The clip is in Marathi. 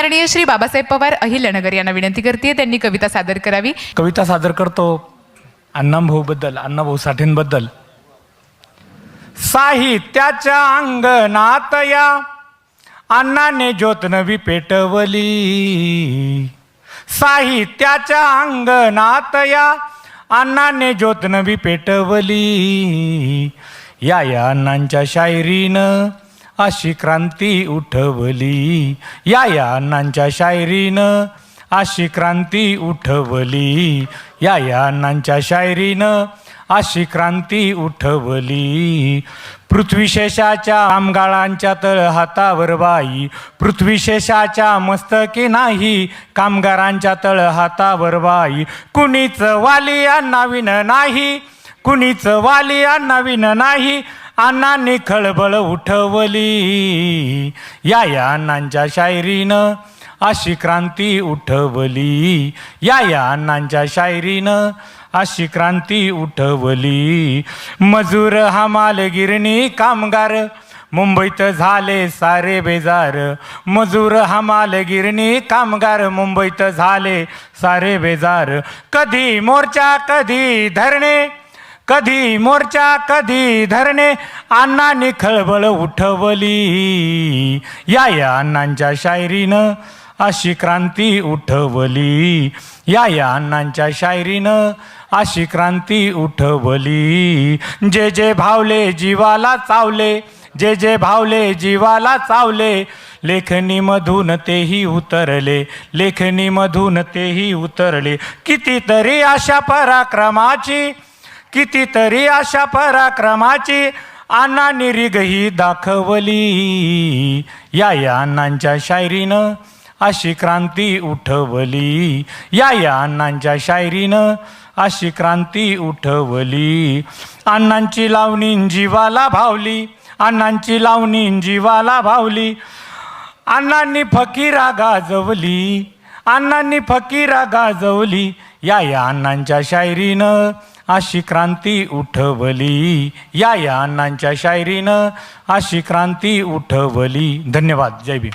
आदरणीय श्री बाबासाहेब पवार अहिल्यानगर यांना विनंती करते त्यांनी कविता सादर करावी. कविता सादर करतो अण्णाभाऊबद्दल अण्णाभाऊ साठेंबद्दल. साहित्याच्या अंगणात या अण्णाने ज्योत नवी पेटवली. साहित्याच्या अंगणात या अण्णाने ज्योत नवी पेटवली. या या अण्णांच्या शायरीनं अशी क्रांती उठवली. या या अण्णांच्या शायरीनं अशी क्रांती उठवली. या या अण्णांच्या शायरीनं अशी क्रांती उठवली. पृथ्वीशेषाच्या कामगारांच्या तळ हातावर बाई पृथ्वीशेषाच्या मस्तकी नाही कामगारांच्या तळ हातावर बाई. कुणीच वाली नवीन नाही कुणीच वाली नवीन नाही अण्णांनी खळबळ उठवली. या या अण्णांच्या शायरीनं अशी क्रांती उठवली. या या अण्णांच्या शायरीनं अशी क्रांती उठवली. मजूर हा मालगिरणी कामगार मुंबईत झाले सारे बेजार. मजूर हा मालगिरणी कामगार मुंबईत झाले सारे बेजार. कधी मोर्चा कधी धरणे कधी मोर्चा कधी धरणे अण्णांनी खळबळ उठवली. या या अण्णांच्या शायरीनं अशी क्रांती उठवली. या या अण्णांच्या शायरीनं अशी क्रांती उठवली. जे जे भावले जीवाला चावले जे जे भावले जीवाला चावले लेखणीमधून तेही उतरले लेखणीमधून तेही उतरले. कितीतरी अशा पराक्रमाची कितीतरी अशा पराक्रमाची अण्णा निरिगही दाखवली. या या अण्णांच्या शायरीनं अशी क्रांती उठवली. या या अण्णांच्या शायरीनं अशी क्रांती उठवली. अण्णांची लावणी जीवाला भावली. अण्णांची लावणी जीवाला भावली. अण्णांनी फकीरा गाजवली. अण्णांनी फकीरा गाजवली. या या अण्णांच्या शायरीनं अशी क्रांती उठवली. या या अण्णांच्या शायरीनं अशी क्रांती उठवली. धन्यवाद. जय भीम.